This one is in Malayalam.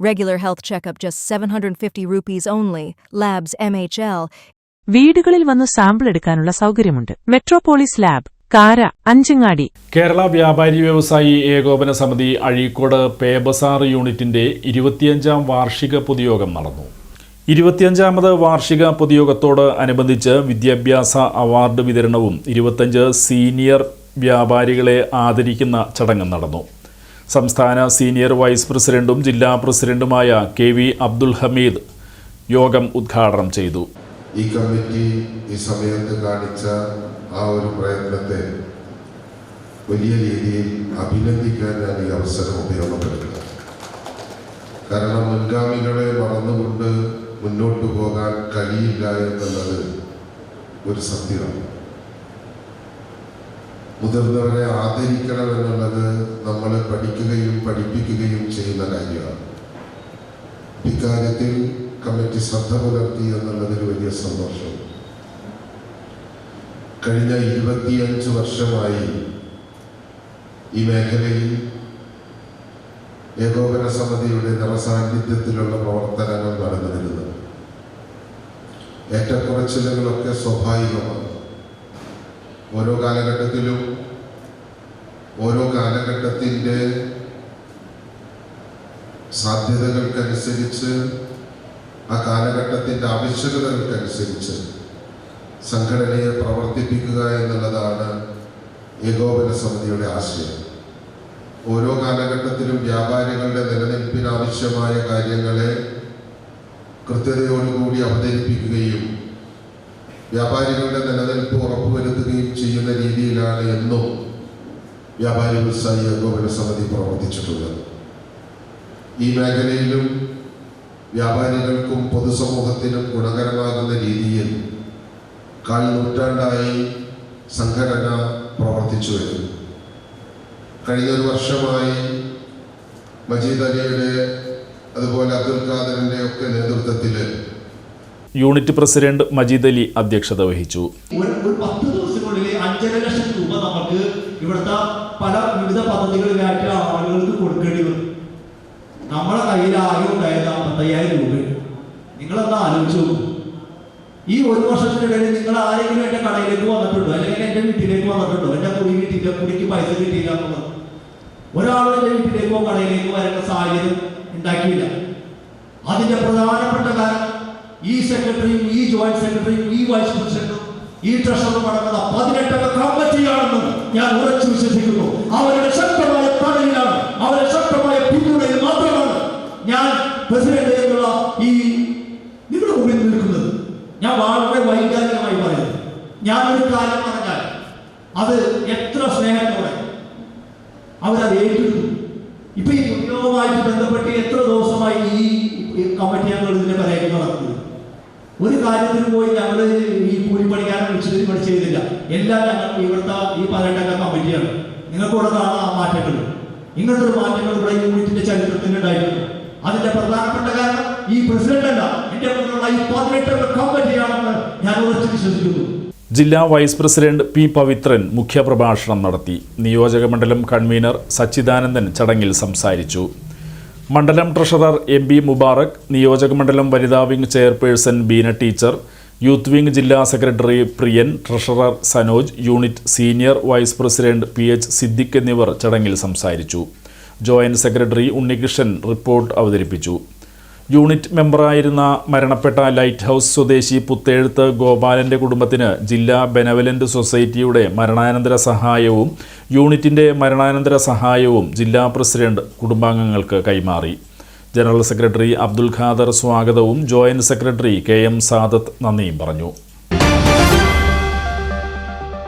Regular health checkup just 750 rupees only. Labs MHL. വീടുകളിൽ വന്ന് സാമ്പിൾ എടുക്കാനുള്ള സൗകര്യമുണ്ട് മെട്രോപോളിസ് ലാബ് കാര അഞ്ചങ്ങാടി കേരള വ്യാപാരി വ്യവസായി ഏകോപന സമിതി അഴീക്കോട് പേബസാർ യൂണിറ്റിന്റെ ഇരുപത്തിയഞ്ചാം വാർഷിക പൊതുയോഗം നടന്നു ഇരുപത്തിയഞ്ചാമത് വാർഷിക പൊതുയോഗത്തോട് അനുബന്ധിച്ച് വിദ്യാഭ്യാസ അവാർഡ് വിതരണവും ഇരുപത്തഞ്ച് സീനിയർ വ്യാപാരികളെ ആദരിക്കുന്ന ചടങ്ങും നടന്നു സംസ്ഥാന സീനിയർ വൈസ് പ്രസിഡന്റും ജില്ലാ പ്രസിഡന്റുമായ കെ വി അബ്ദുൽ ഹമീദ് യോഗം ഉദ്ഘാടനം ചെയ്തു. ഈ കമ്മിറ്റി ഈ സമയത്ത് കാണിച്ച ആ ഒരു പ്രയത്നത്തെ വലിയ രീതിയിൽ അഭിനന്ദിക്കാൻ ഞാൻ ഈ അവസരം ഉപയോഗപ്പെടുത്തുക കാരണം മുൻഗാമികളെ മറന്നുകൊണ്ട് മുന്നോട്ട് പോകാൻ കഴിയില്ല എന്നുള്ളത് ഒരു സത്യമാണ്. മുതിർന്നവരെ ആദരിക്കണം എന്നുള്ളത് നമ്മൾ പഠിക്കുകയും പഠിപ്പിക്കുകയും ചെയ്യുന്ന കാര്യമാണ്. ഇക്കാര്യത്തിൽ കമ്മിറ്റി ശ്രദ്ധ പുലർത്തി എന്നുള്ളതിൽ വലിയ സന്തോഷം. കഴിഞ്ഞ ഇരുപത്തിയഞ്ച് വർഷമായി ഈ മേഖലയിൽ ഏകോപന സമിതിയുടെ നിറസാന്നിധ്യത്തിലുള്ള പ്രവർത്തനങ്ങൾ നടന്നു വരുന്നത് ഏറ്റക്കുറച്ചിലുകളൊക്കെ സ്വാഭാവികമാണ്. ഓരോ കാലഘട്ടത്തിലും ഓരോ കാലഘട്ടത്തിന്റെ സാധ്യതകൾക്കനുസരിച്ച് ആ കാലഘട്ടത്തിന്റെ ആവശ്യകതകൾക്കനുസരിച്ച് സംഘടനയെ പ്രവർത്തിപ്പിക്കുക എന്നുള്ളതാണ് ഏകോപന സമിതിയുടെ ആശയം. ഓരോ കാലഘട്ടത്തിലും വ്യാപാരികളുടെ നിലനിൽപ്പിന് ആവശ്യമായ കാര്യങ്ങളെ കൃത്യതയോടുകൂടി അവതരിപ്പിക്കുകയും വ്യാപാരികളുടെ നിലനിൽപ്പ് ഉറപ്പുവരുത്തുകയും ചെയ്യുന്ന രീതിയിലാണ് എന്നും വ്യാപാരി വ്യവസായി ഏകോപന സമിതി പ്രവർത്തിച്ചിട്ടുള്ളത്. ഈ മേഖലയിലും വ്യാപാരികൾക്കും പൊതുസമൂഹത്തിനും ഗുണകരമാകുന്ന രീതിയിൽ കാൽ നൂറ്റാണ്ടായി സംഘടന പ്രവർത്തിച്ചു വരുന്നു. കഴിഞ്ഞ ഒരു വർഷമായി മജീദ് അലിയുടെ അതുപോലെ അബ്ദുൽ ഖാദറിന്റെ ഒക്കെ നേതൃത്വത്തിൽ യൂണിറ്റ് പ്രസിഡന്റ് മജീദ് അലി അധ്യക്ഷത വഹിച്ചു. അഞ്ചര ലക്ഷം രൂപ നമുക്ക് ഇവിടുത്തെ പല വിവിധ പദ്ധതികളിലായിട്ട് ആളുകൾക്ക് കൊടുക്കേണ്ടി വരും. നമ്മളെ കയ്യിൽ ആകെ ഉണ്ടായത് അമ്പത്തയ്യായിരം രൂപ നിങ്ങൾ ആലോചിച്ച് ഈ ഒരു വർഷത്തിനിടയിൽ നിങ്ങൾ ആരെങ്കിലും എന്റെ കടയിലേക്ക് വന്നിട്ടുണ്ടോ? അല്ലെങ്കിൽ എന്റെ വീട്ടിലേക്ക് വന്നിട്ടുണ്ടോ? എന്റെ കുടി കിട്ടിയില്ല കുടിക്ക് പൈസ കിട്ടിയില്ല എന്നുള്ളത്. ഒരാളും എന്റെ വീട്ടിലേക്കോ കടയിലേക്കോ വരേണ്ട സാഹചര്യം ഉണ്ടാക്കിയില്ല. അതിന്റെ പ്രധാനപ്പെട്ട കാരണം ഈ സെക്രട്ടറിയും ഈ ജോയിന്റ് സെക്രട്ടറിയും ഈ വൈസ് പ്രസിഡന്റും ഈ ട്രഷറും അടങ്ങുന്ന പതിനെട്ടംഗ കമ്മിറ്റിയാണെന്ന് ഞാൻ ഉറച്ചു വിശ്വസിക്കുന്നു. അവരുടെ ശക്തമായ തടയിലാണ് അവരുടെ ശക്തമായ പിന്തുണയിൽ മാത്രമാണ് ഞാൻ പ്രസിഡന്റ് എന്നുള്ള ഈ നിങ്ങളുടെ മുമ്പിൽ നിൽക്കുന്നത്. ഞാൻ വളരെ വൈകാരികമായി പറയുന്നു. ഞാൻ ഒരു കാര്യം പറഞ്ഞാൽ അത് എത്ര സ്നേഹത്തോടെ അവരത് ഏറ്റെടുത്തു ഇപ്പൊ ഈ ഉദ്യോഗവുമായിട്ട് ബന്ധപ്പെട്ട് എത്ര ദിവസമായി ഈ കമ്മിറ്റി അംഗങ്ങൾ ഒരു കാര്യത്തിന് പോയി ഞങ്ങൾ ഈ കൂലിപ്പണിക്കാരൻ വിളിച്ചിട്ട് പണി ചെയ്തില്ല. എല്ലാം ഞങ്ങൾ ഇവിടുത്തെ ഈ പതിനെട്ടംഗ കമ്മിറ്റിയാണ്. നിങ്ങൾക്ക് ഇവിടെ കാണാം ആ മാറ്റങ്ങൾ. ഇങ്ങനത്തെ ഒരു മാറ്റങ്ങൾ ഇവിടെ യൂണിറ്റിന്റെ ചരിത്രത്തിൽ ഉണ്ടായിരുന്നു. അതിന്റെ പ്രധാനപ്പെട്ട കാരണം ഈ പ്രസിഡന്റ് അല്ല എന്റെ ഈ കമ്മിറ്റിയാണെന്ന് ഞാൻ ഉറച്ചു വിശ്വസിക്കുന്നു. ജില്ലാ വൈസ് പ്രസിഡന്റ് പി പവിത്രൻ മുഖ്യപ്രഭാഷണം നടത്തി. നിയോജക മണ്ഡലം കൺവീനർ സച്ചിദാനന്ദൻ ചടങ്ങിൽ സംസാരിച്ചു. മണ്ഡലം ട്രഷറർ എം ബി മുബാറക് നിയോജക മണ്ഡലം വനിതാ wing chairperson Beena teacher youth wing ജില്ലാ secretary Priyan treasurer Sanoj unit senior vice president P H Siddique എന്നിവർ ചടങ്ങിൽ സംസാരിച്ചു. ജോയിന്റ് സെക്രട്ടറി ഉണ്ണികൃഷ്ണൻ റിപ്പോർട്ട് അവതരിപ്പിച്ചു. യൂണിറ്റ് മെമ്പറായിരുന്ന മരണപ്പെട്ട ലൈറ്റ് ഹൗസ് സ്വദേശി പുത്തേഴുത്ത് ഗോപാലന്റെ കുടുംബത്തിന് ജില്ലാ ബെനവലന്റ് സൊസൈറ്റിയുടെ മരണാനന്തര സഹായവും യൂണിറ്റിന്റെ മരണാനന്തര സഹായവും ജില്ലാ പ്രസിഡന്റ് കുടുംബാംഗങ്ങൾക്ക് കൈമാറി. ജനറൽ സെക്രട്ടറി അബ്ദുൽ ഖാദർ സ്വാഗതവും joint secretary K M Sadath നന്ദിയും പറഞ്ഞു.